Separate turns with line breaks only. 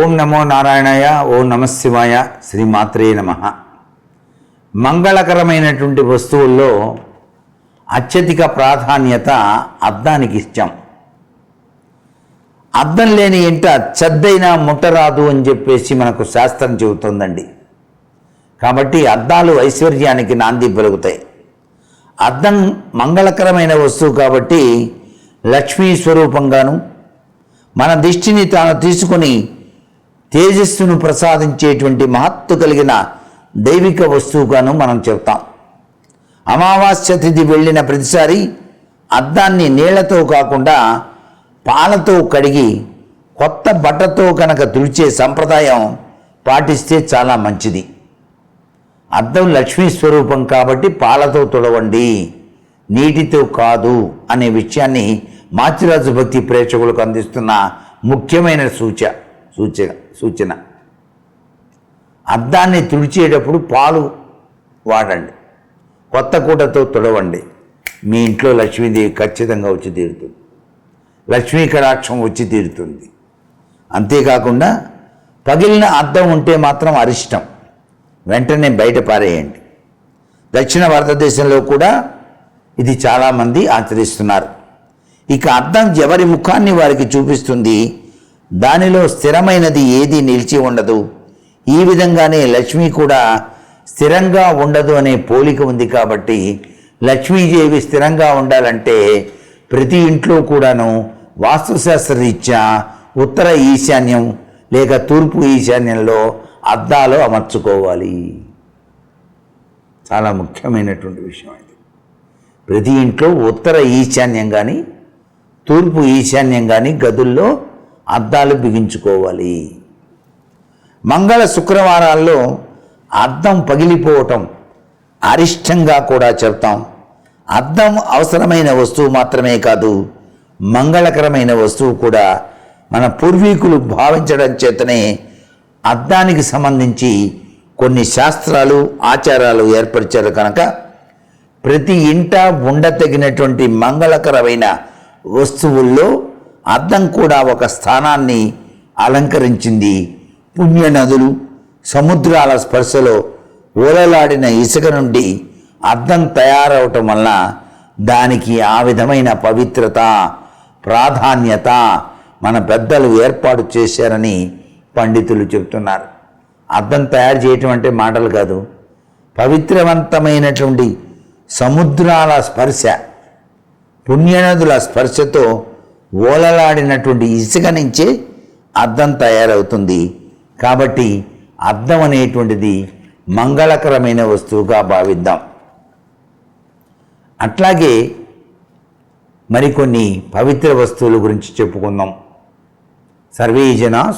ఓం నమో నారాయణాయ ఓం నమశివాయ శ్రీమాత్రే నమ. మంగళకరమైనటువంటి వస్తువుల్లో అత్యధిక ప్రాధాన్యత అద్దానికి ఇచ్చాం. అద్దం లేని ఇంట చెద్దైనా ముట్టరాదు అని చెప్పేసి మనకు శాస్త్రం చెబుతోందండి. కాబట్టి అద్దాలు ఐశ్వర్యానికి నాంది పలుకుతాయి. అద్దం మంగళకరమైన వస్తువు కాబట్టి లక్ష్మీ స్వరూపంగాను మన దిష్టిని తాను తీసుకొని తేజస్సును ప్రసాదించేటువంటి మహత్తు కలిగిన దైవిక వస్తువుగాను మనం చెప్తాం అమావాస్య తిథి వెళ్ళిన ప్రతిసారి అద్దాన్ని నీళ్ళతో కాకుండా పాలతో కడిగి కొత్త బట్టతో కనుక తుడిచే సంప్రదాయం పాటిస్తే చాలా మంచిది. అద్దం లక్ష్మీ స్వరూపం కాబట్టి పాలతో తుడవండి. నీటితో కాదు అనే విషయాన్ని మాచిరాజు భక్తి ప్రేక్షకులకు అందిస్తున్న ముఖ్యమైన సూచన సూచన సూచన. అద్దాన్ని తుడిచేటప్పుడు పాలు వాడండి. కొత్త కూటతో తుడవండి. మీ ఇంట్లో లక్ష్మీదేవి ఖచ్చితంగా వచ్చి తీరుతుంది. లక్ష్మీ కటాక్షం వచ్చి తీరుతుంది. అంతేకాకుండా పగిలిన అద్దం ఉంటే మాత్రం అరిష్టం. వెంటనే బయట పారేయండి. దక్షిణ భారతదేశంలో కూడా ఇది చాలామంది ఆచరిస్తున్నారు. ఇక అద్దం ఎవరి ముఖాన్ని వారికి చూపిస్తుంది? దానిలో స్థిరమైనది ఏది నిలిచి ఉండదు. ఈ విధంగానే లక్ష్మి కూడా స్థిరంగా ఉండదు అనే పోలిక ఉంది కాబట్టి లక్ష్మీదేవి స్థిరంగా ఉండాలంటే ప్రతి ఇంట్లో కూడాను వాస్తుశాస్త్ర రీత్యా ఉత్తర ఈశాన్యం లేక తూర్పు ఈశాన్యంలో అద్దాలు అమర్చుకోవాలి. చాలా ముఖ్యమైనటువంటి విషయం ఇది. ప్రతి ఇంట్లో ఉత్తర ఈశాన్యం కానీ తూర్పు ఈశాన్యం కానీ గదుల్లో అద్దాలు బిగించుకోవాలి. మంగళ శుక్రవారాల్లో అద్దం పగిలిపోవటం అరిష్టంగా కూడా చెప్తాం. అద్దం అవసరమైన వస్తువు మాత్రమే కాదు మంగళకరమైన వస్తువు కూడా మన పూర్వీకులు భావించడం చేతనే అద్దానికి సంబంధించి కొన్ని శాస్త్రాలు ఆచారాలు ఏర్పరిచారు కనుక ప్రతి ఇంట ఉండతగినటువంటి మంగళకరమైన వస్తువుల్లో అద్దం కూడా ఒక స్థానాన్ని అలంకరించింది పుణ్య నదులు సముద్రాల స్పర్శలో ఓలలాడిన ఇసుక నుండి అద్దం తయారవటం వల్ల దానికి ఆ విధమైన పవిత్రత ప్రాధాన్యత మన పెద్దలు ఏర్పాటు చేశారని పండితులు చెప్తున్నారు అద్దం తయారు చేయటం అంటే మాటలు కాదు. పవిత్రవంతమైనటువంటి సముద్రాల స్పర్శ పుణ్యనదుల స్పర్శతో ఓలలాడినటువంటి ఇసుక నుంచే అద్దం తయారవుతుంది. కాబట్టి అద్దం అనేటువంటిది మంగళకరమైన వస్తువుగా భావిద్దాం. అట్లాగే మరికొన్ని పవిత్ర వస్తువుల గురించి చెప్పుకుందాం. సర్వే జన